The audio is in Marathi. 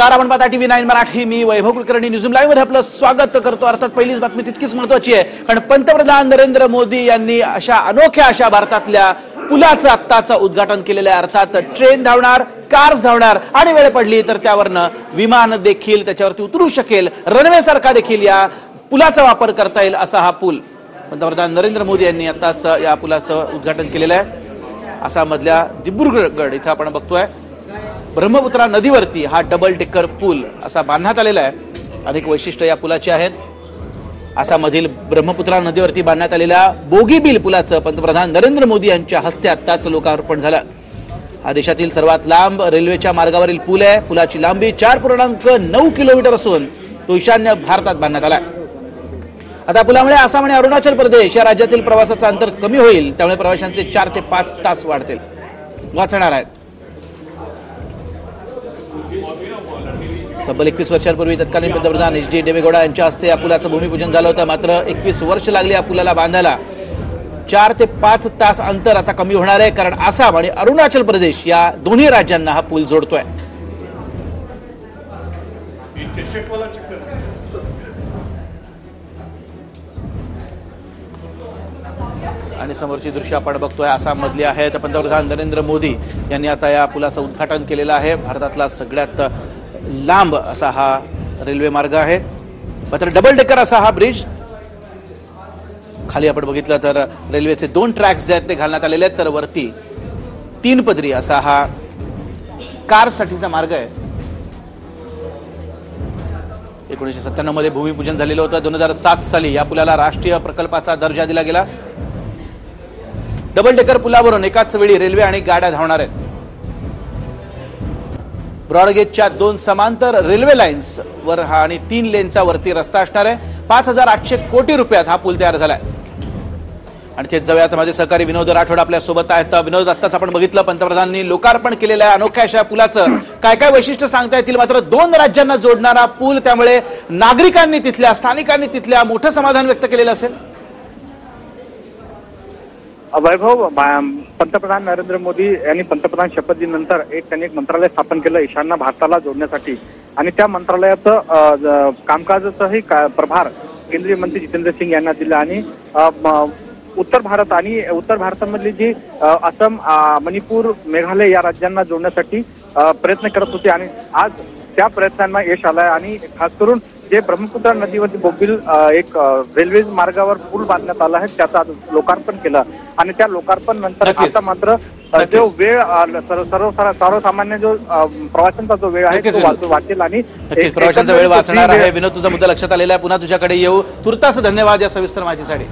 नमस्कार आपण पाहता टीव्ही नाईन मराठी. मी वैभव कुलकर्णी. न्यूज लाईव्हमध्ये आपलं स्वागत करतो. अर्थात पहिलीच बातमी तितकीच महत्वाची आहे. कारण पंतप्रधान नरेंद्र मोदी यांनी अशा अनोख्या अशा भारतातल्या पुलाचं आत्ताचं उद्घाटन केलेलं आहे. अर्थात ट्रेन धावणार कार्स धावणार. आणि वेळ पडली तर त्यावरनं विमान देखील त्याच्यावरती उतरू शकेल. रनवे सारखा देखील या पुलाचा वापर करता येईल असा हा पूल पंतप्रधान नरेंद्र मोदी यांनी आताच या पुलाचं उद्घाटन केलेलं आहे. आसाममधल्या दिब्रुगड इथं आपण बघतोय. ब्रह्मपुत्रा नदीवरती हा डबल डेकर पूल असा बांधण्यात आलेला आहे. अनेक वैशिष्ट्य या पुलाची आहेत. आसाममधील ब्रह्मपुत्रा नदीवरती बांधण्यात आलेल्या बोगीबिल पुलाचं पंतप्रधान नरेंद्र मोदी यांच्या हस्ते आत्ताच लोकार्पण झालं. हा देशातील सर्वात लांब रेल्वेच्या मार्गावरील पूल आहे. पुलाची लांबी चार पूर्णांक नऊ किलोमीटर असून तो ईशान्य भारतात बांधण्यात आला आता पुलामुळे आसाम आणि अरुणाचल प्रदेश या राज्यातील प्रवासाचं अंतर कमी होईल. त्यामुळे प्रवाशांचे चार ते पाच तास वाढतील. वाचणार आहेत. तब्बल एकवीस वर्षांपूर्वी तत्कालीन पंतप्रधान एच डी देवेगौडा यांच्या हस्ते या पुलाचं भूमिपूजन झालं होतं. मात्र एकवीस वर्ष लागली या पुलाला बांधायला. चार ते पाच तास अंतर आता कमी होणार आहे कारण आसाम आणि अरुणाचल प्रदेश या दोन्ही राज्यांना हा पूल जोडतोय. आणि समोरची दृश्य आपण बघतोय आसाममधली आहे. आहेत पंतप्रधान नरेंद्र मोदी यांनी आता या पुलाचं उद्घाटन केलेलं आहे. भारतातला सगळ्यात लांब असा हा रेल्वे मार्ग आहे. मात्र डबल डेकर असा हा ब्रिज खाली आपण बघितलं तर रेल्वेचे दोन ट्रॅक्स जे आहेत ते घालण्यात आलेले आहेत. तर वरती तीन पदरी असा हा कारसाठीचा मार्ग आहे. एकोणीसशे सत्त्याण्णवमध्ये भूमिपूजन झालेलं होतं. दोन हजार सात साली या पुलाला राष्ट्रीय प्रकल्पाचा दर्जा दिला गेला. डबल डेकर पुलावरून एकाच वेळी रेल्वे आणि गाड्या धावणार आहेत. ब्रॉडगेजच्या दोन समांतर रेल्वे लाईन्स वर हा आणि तीन लेनचा वरती रस्ता असणार आहे. पाच हजार आठशे कोटी रुपयात हा पूल तयार झालाय. आणि तेच जाऊयात माझे सहकारी विनोद राठोड आपल्यासोबत आहेत. विनोद आत्ताच आपण बघितलं पंतप्रधानांनी लोकार्पण केलेलं आहे अनोख्या अशा पुलाचं. काय काय वैशिष्ट्य सांगता येतील? मात्र दोन राज्यांना जोडणारा पूल त्यामुळे नागरिकांनी तिथल्या स्थानिकांनी तिथल्या मोठं समाधान व्यक्त केलेलं असेल. वैभव पंतप्रधान नरेंद्र मोदी यांनी पंतप्रधान शपथीनंतर एक त्यांनी एक मंत्रालय स्थापन केलं ईशान्य भारताला जोडण्यासाठी. आणि त्या मंत्रालयाचं अ, कामकाजाचाही का- प्रभार केंद्रीय मंत्री जितेंद्र सिंग यांना दिला आणि उत्तर भारत आणि उत्तर भारतामधली जी आसाम मणिपूर मेघालय या राज्यांना जोडण्यासाठी प्रयत्न करत होते. आणि आज त्या प्रयत्नांना यश आलंय आणि खास करून जे ब्रह्मपुत्रा नदीवरती बोगील एक रेल्वे मार्गावर पूल बांधण्यात आला आहे त्याचं लोकार्पण केलं. आणि त्या लोकार्पण नंतर. आता मात्र. जो वेळ सर्व सर्व सर्वसामान्य जो प्रवाशांचा जो वेळ आहे तो वाचेल आणि प्रवाशांचा वेळ वाचणार आहे. विनोद तुझा मुद्दा लक्षात आलेला आहे. पुन्हा तुझ्याकडे येऊ. तुर्तास धन्यवाद या सविस्तर माहितीसाठी.